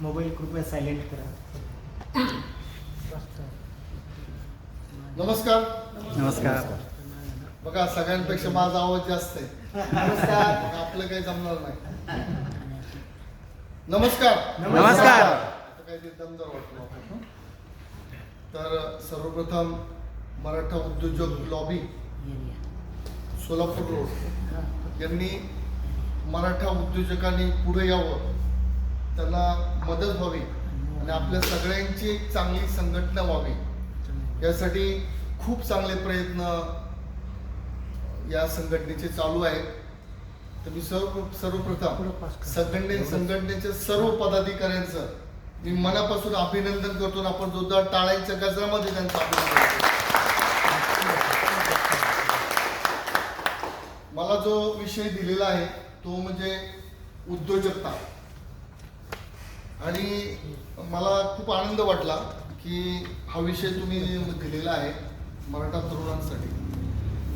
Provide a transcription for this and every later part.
Mobile कृपया silent करा. नमस्कार. नमस्कार. बघा सगळ्यांपेक्षा माझा आवाज जास्त आहे. नमस्कार. आपलं काही जमणार नाही. नमस्कार. नमस्कार. काहीतरी दमदार हं? तर सर्वप्रथम मराठा उद्योजक लॉबी सोलापूर रोड. यांनी मराठा उद्योजकांनी पुढे यावं. त्यांना मदत व्हावी आणि आपल्या सगळ्यांची एक चांगली संघटना व्हावी. यासाठी खूप चांगले प्रयत्न या संघटनेचे चालू आहेत. तर मी सर्व सर्वप्रथम संघटने संघटनेच्या सर्व पदाधिकाऱ्यांचं मी मनापासून अभिनंदन करतो आपण जोरदार टाळ्यांच्या गजरामध्ये त्यांचं अभिनंदन करतो. मला जो विषय दिलेला आहे तो म्हणजे उद्योजकता. आणि मला खूप आनंद वाटला की हा विषय तुम्ही दिलेला आहे मराठा तरुणांसाठी.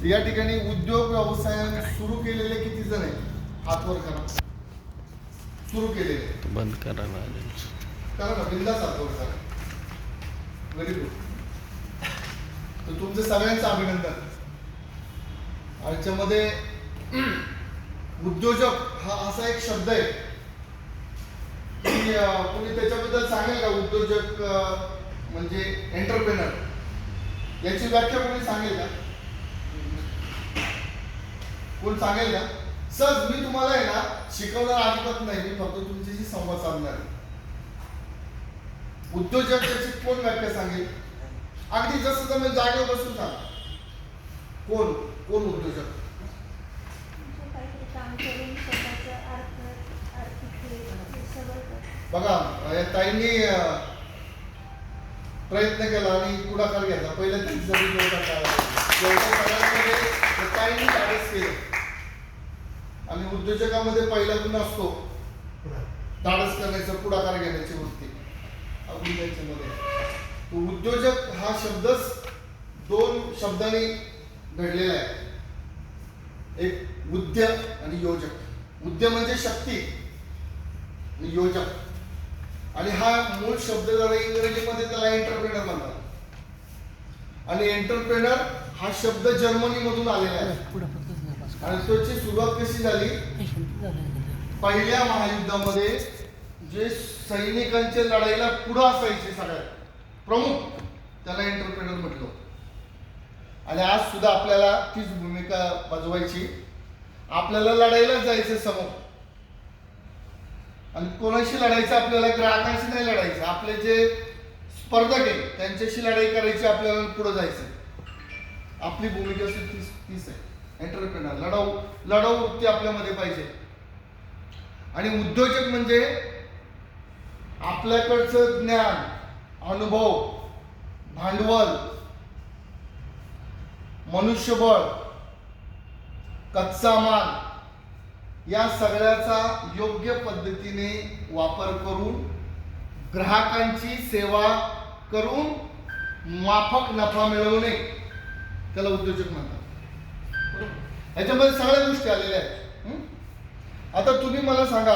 तर या ठिकाणी उद्योग व्यवसाय सुरू केलेले किती जण आहेत? हात वर करा. सुरू केलेले. बंद करा ना बिंदास हात वर करा. व्हेरी गुड तर तुमचं सगळ्यांचं अभिनंदन. याच्यामध्ये उद्योजक हा असा एक शब्द आहे की कोणी त्याच्याबद्दल सांगेल का उद्योजक म्हणजे एंटरप्रेनर याची व्याख्या कोणी सांगेल का? कोण सांगेल का? सहज मी तुम्हाला आहे ना शिकवणार अजिबात नाही मी फक्त तुमच्याशी संवाद साधणार आहे. उद्योजक त्याची कोण व्याख्या सांगेल? अगदी जसं जमेल जागेवर बसून सांग. कोण? कोण उद्योजक म्हणजे काहीतरी काम करून स्वतःचं अर्थ आर्थिक हे हे सगळं कर- बघा या ताईंनी प्रयत्न केला आणि पुढाकार घेतला. पहिल्या त्यांच्यासाठी ताईंनी धाडस केलं आणि उद्योजकामध्ये पहिला गुण असतो. धाडस करण्याचा पुढाकार घेण्याची वृत्ती. आपण त्याच्यामध्ये. उद्योजक हा शब्दच दोन शब्दांनी घडलेला आहे. एक उद्य आणि योजक. उद्य म्हणजे शक्ती आणि योजक. आणि हा मूळ शब्द जरा इंग्रजीमध्ये त्याला एंटरप्रेनर म्हणतात. आणि एंटरप्रेनर हा शब्द जर्मनी मधून आलेला आहे. आणि त्याची सुरुवात कशी झाली? पहिल्या महायुद्धामध्ये जे सैनिकांच्या लढाईला पुढं असायचे सगळ्यात प्रमुख त्याला एंटरप्रेनर म्हटलं आणि आज सुद्धा आपल्याला तीच भूमिका बजवायची. आपल्याला लढाईलाच जायचं समोर. आणि कोणाशी लढायचं आपल्याला ग्राहकांशी नाही लढायचं. आपले जे स्पर्धक आहे त्यांच्याशी लढाई करायची आपल्याला पुढे जायचं आपली भूमिका अशी तीच तीच आहे. एंटरप्रेनर लढाऊ लढाऊ वृत्ती आपल्यामध्ये पाहिजे. आणि उद्योजक म्हणजे आपल्याकडचं ज्ञान अनुभव भांडवल मनुष्यबळ कच्चा माल या सगळ्याचा योग्य पद्धतीने वापर करून ग्राहकांची सेवा करून माफक नफा मिळवणे त्याला उद्योजक म्हणतात. बरोबर? याच्यामध्ये सगळ्या गोष्टी आलेल्या आहेत? आता तुम्ही मला सांगा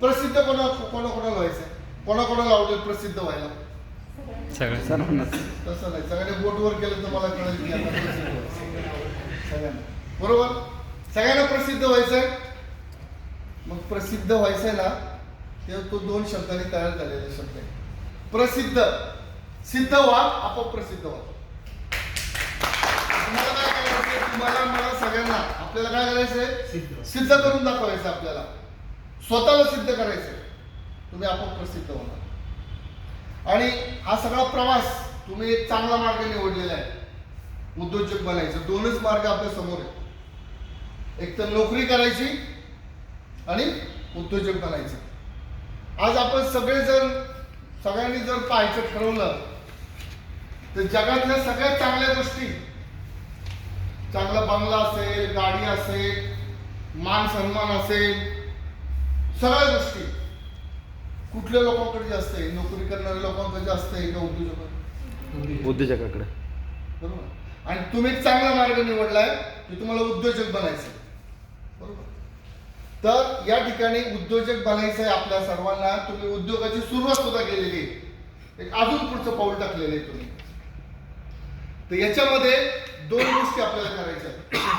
प्रसिद्ध कोणा कोणाकोणाला व्हायचं कोणाकोणाला आवडेल प्रसिद्ध व्हायला? तसं नाही. सगळ्यांनी बोटवर केलं तर मला कळेल की आता प्रसिद्ध व्हायचं. सगळ्यांना. बरोबर? सगळ्यांना प्रसिद्ध व्हायचंय. मग प्रसिद्ध व्हायचंय ना तेव्हा तो दोन शब्दांनी तयार झालेला शब्द आहे प्रसिद्ध. सिद्ध व्हा आपोआप प्रसिद्ध व्हा. तुम्हाला काय करायचंय? तुम्हाला मला सगळ्यांना आपल्याला काय करायचंय? सिद्ध. सिद्ध करून दाखवायचं आपल्याला. स्वतःला सिद्ध करायचं तुम्ही आपोआप प्रसिद्ध होणार. आणि हा सगळा प्रवास तुम्ही एक चांगला मार्ग निवडलेला आहे. उद्योजक बनायचं. दोनच मार्ग आपल्यासमोर आहेत. एक तर नोकरी करायची आणि उद्योजक बनायचं. आज आपण सगळेजण सगळ्यांनी जर पाहायचं ठरवलं तर जगातल्या सगळ्यात चांगल्या गोष्टी चांगला बंगला असेल गाडी असेल मान सन्मान असेल सगळ्या गोष्टी. कुठल्या लोकांकडे जास्त आहे? नोकरी करणाऱ्या लोकांकडे जास्त आहे का उद्योजकांकडे? उद्योजकाकडे. बरोबर. आणि तुम्ही एक चांगला मार्ग निवडलाय की तुम्हाला उद्योजक बनायचं बरोबर. तर या ठिकाणी उद्योजक बनायचं आहे आपल्या सर्वांना तुम्ही उद्योगाची सुरुवात सुद्धा केलेली आहे. एक अजून पुढचं पाऊल टाकलेलं आहे तुम्ही. तर याच्यामध्ये दोन गोष्टी आपल्याला करायच्या आहेत.